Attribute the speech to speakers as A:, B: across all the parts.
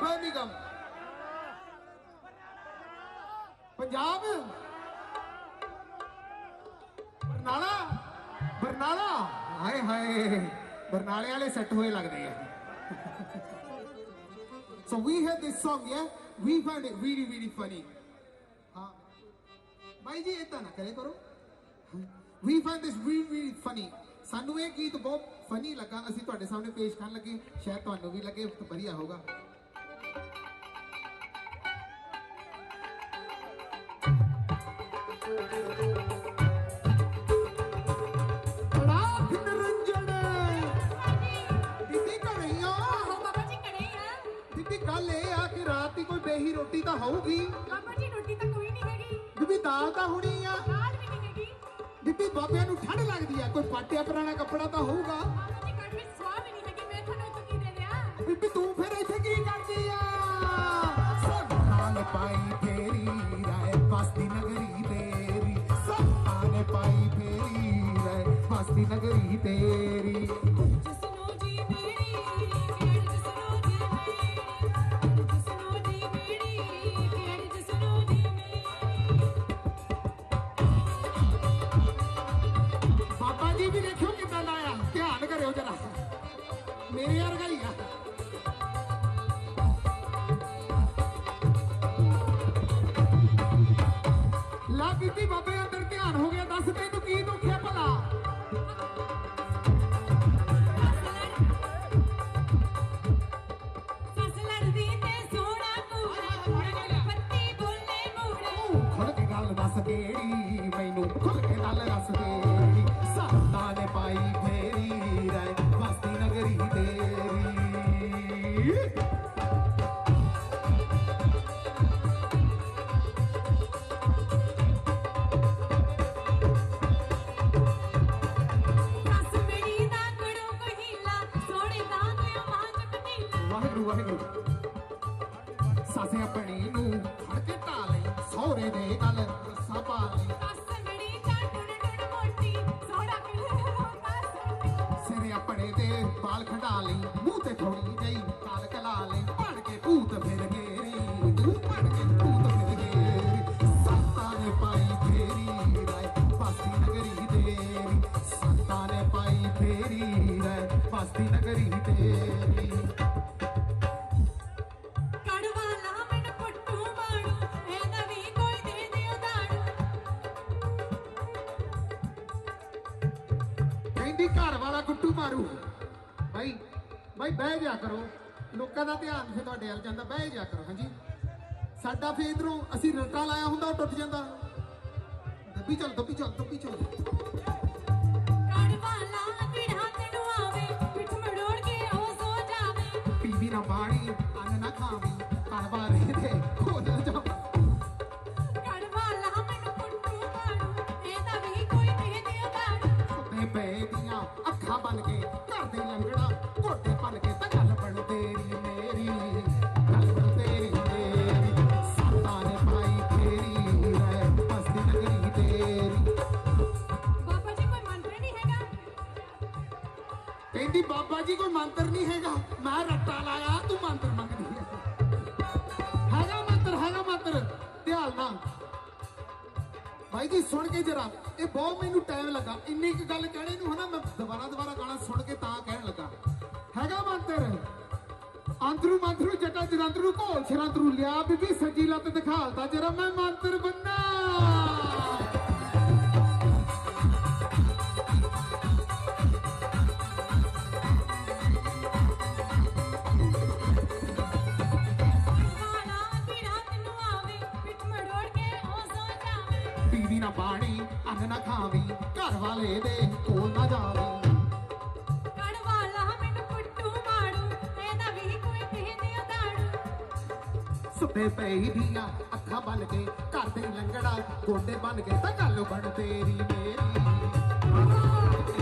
A: Birmingham Punjab. Barnala. Barnala. ਹਾਏ ਹਾਏ। ਬਰਨਾਲੇ ਵਾਲੇ ਸੈੱਟ ਹੋਏ ਲੱਗਦੇ ਆ। So we heard this song, yeah? We found it really, really funny. ਭਾਈ ਜੀ ਇਦਾਂ ਨਾ ਕਰੇ ਕਰੋ। We find this really, really funny. ਸਾਨੂੰ ਇਹ ਗੀਤ ਬਹੁਤ ਫਨੀ ਲੱਗਾ। ਅਸੀਂ ਤੁਹਾਡੇ ਸਾਹਮਣੇ ਪੇਸ਼ ਕਰਨ ਲੱਗੇ। ਸ਼ਾਇਦ ਤੁਹਾਨੂੰ ਵੀ ਲੱਗੇ ਤਾਂ ਵਧੀਆ ਹੋਗਾ ਬੇਹੀ ਰੋਟੀ ਤਾਂ ਹੋਊਗੀ।
B: ਬਾਬਾ ਜੀ ਰੋਟੀ ਤਾਂ ਕੋਈ ਨਹੀਂ ਹੈਗੀ।
A: ਬੀਬੀ ਦਾਲ ਤਾਂ ਹੋਣੀ ਆ।
B: ਦਾਲ ਵੀ ਨਹੀਂ ਹੈਗੀ।
A: ਬੀਬੀ ਬਾਬਿਆਂ ਨੂੰ ਠੰਡ ਲੱਗਦੀ ਆ। ਕੋਈ ਪਾਟਿਆ ਪੁਰਾਣਾ ਕੱਪੜਾ ਤਾਂ ਹੋਊਗਾ।
B: ਜਸਨੋ ਜੀ ਮੇਰੀ
A: ਬਾਬਾ ਜੀ ਵੀ ਦੇਖਿਓ ਕਿੱਦਾਂ ਦਾ ਆ ਧਿਆਨ ਕਰਿਓ ਜਰਾ। ਮੇਰੇ ਵਰਗਾ ਹੀ ਆ। ਲਾ ਬੀਬੀ। ਪਾਈ ਫੇਰੀ ਰਹਿ ਬਸਤੀ ਨਗਰੀ ਤੇਰੀ।
B: ਮੇਰੀ
A: ਵਾਹਿਗੁਰੂ ਵਾਹਿਗੁਰੂ। ਸਾਸੇ ਆਪਣੀ ਨੂੰ ਫੜ ਕੇ ਢਾਲੇ ਸਹੁਰੇ ਦੇ ਗੱਲ ਰੱਸਾ ਪਾ ਲਈ। ਬਾਲ ਖੜਾ ਲਈ ਮੂੰਹ ਤੇ ਥੋੜੀ ਜਈ ਕਾਲ ਕਲਾ ਲਈ। ਪੜ ਕੇ ਭੂਤ ਫਿਰ ਗੇਰੀ ਤੂੰ ਪੜ ਕੇ ਭੂਤ ਫਿਰ ਗੇਰੀ ਸੰਤਾਂ ਨੇ ਪਾਈ ਫੇਰੀ ਰਾਏ ਬਸਤੀ ਨਗਰੀ ਤੇਰੀ। ਸੰਤਾਂ ਨੇ ਪਾਈ ਫੇਰੀ ਰਾਏ ਬਸਤੀ ਨਗਰੀ ਤੇਰੀ। ਘਰ ਵਾਲਾ ਗੁੱਟੂ ਮਾਰੂ। ਭਾਈ ਬਹਿ ਜਾ ਕਰੋ। ਲੋਕਾਂ ਦਾ ਧਿਆਨ ਫਿਰ ਤੁਹਾਡੇ ਵੱਲ ਜਾਂਦਾ ਬਹਿ ਜਾ ਕਰੋ ਹਾਂਜੀ। ਸਾਡਾ ਫੇਰ ਇਧਰੋਂ ਅਸੀਂ ਰਟਾ ਲਾਇਆ ਹੁੰਦਾ ਉਹ ਟੁੱਟ ਜਾਂਦਾ। ਦੱਬੀ ਚੱਲ ਦੱਬੀ ਚੱਲ ਦੱਬੀ ਚੱਲ।
B: ਕੜਵਾਲਾ ਕਿਹੜਾ ਤੈਨੂੰ ਆਵੇ ਪਿੱਠ ਮੜੋੜ ਕੇ ਉਹ ਸੋ ਜਾਵੇ।
A: ਪੀਵੀ ਨਾ ਬਾਣੀ। ਅੱਖਾਂ ਬਨ ਕੇ ਘਰ ਦੇ ਲੰਗੜਾ ਘੋਟੇ ਬਨ ਕੇ ਤਾਂ ਗੱਲ ਬਣ ਤੇਰੀ ਮੇਰੀ ਗੱਲ ਬਣ ਤੇਰੀ ਮੇਰੀ। ਸਾਤਾਂ ਨੇ ਪਾਈ ਫੇਰੀ ਰਹਿ ਬਸਤੀ ਨਗਰੀ ਤੇਰੀ।
B: ਬਾਬਾ ਜੀ ਕੋਈ ਮੰਤਰ ਨਹੀਂ ਹੈਗਾ?
A: ਕਹਿੰਦੀ ਬਾਬਾ ਜੀ ਕੋਈ ਮੰਤਰ ਨਹੀਂ ਹੈਗਾ। ਮੈਂ ਕੇ ਜਰਾ, ਇਹ ਬਹੁਤ ਮੈਨੂੰ ਟਾਈਮ ਲੱਗਾ। ਇੰਨੀ ਕੁ ਗੱਲ ਕਹਿਣੇ ਨੂੰ ਹਨਾ, ਮੈਂ ਦੁਬਾਰਾ ਦੁਬਾਰਾ ਗਾਣਾ ਸੁਣ ਕੇ ਤਾਂ ਕਹਿਣ ਲੱਗਾ। ਹੈਗਾ ਮੰਤਰ? ਅੰਦਰੂ ਮੰਤਰੂ ਜਟਾ ਜਰੰਤਰੂ ਘੋਲ ਸ਼ਰੰਤਰੂ ਲਿਆ, ਬੀਬੀ ਸੱਜੀ ਲੱਤ ਦਿਖਾਲਤਾ, ਜਰਾ ਮੈਂ ਮੰਤਰ ਬੰਨਾ। ਪੀਵੀ ਨਾ ਪਾਣੀ ਅੰਨ ਨਾ ਖਾਵੀ ਘਰ ਵਾਲੇ ਦੇ ਕੋਲ ਨਾ ਜਾਵੀ। ਸੁੱਤੇ ਪਈ ਦੀਆਂ ਅੱਖਾਂ ਬਨ ਕੇ ਘਰ ਦੇ ਲੰਗੜਾ ਗੋਡੇ ਬਨ ਕੇ ਤਾਂ ਗੱਲ ਬਣ ਤੇਰੀ ਮੇਰੀ।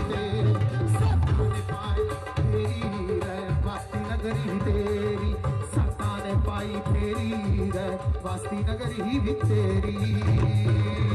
A: ਤੇਰੀ ਸੱਤਾਂ ਨੇ ਪਾਈ ਫੇਰੀ ਰਹਿ ਬਸਤੀ ਨਗਰੀ ਤੇਰੀ ਸੱਤਾਂ ਨੇ ਪਾਈ ਫੇਰੀ ਰਹਿ ਨਗਰੀ ਵੀ ਤੇਰੀ।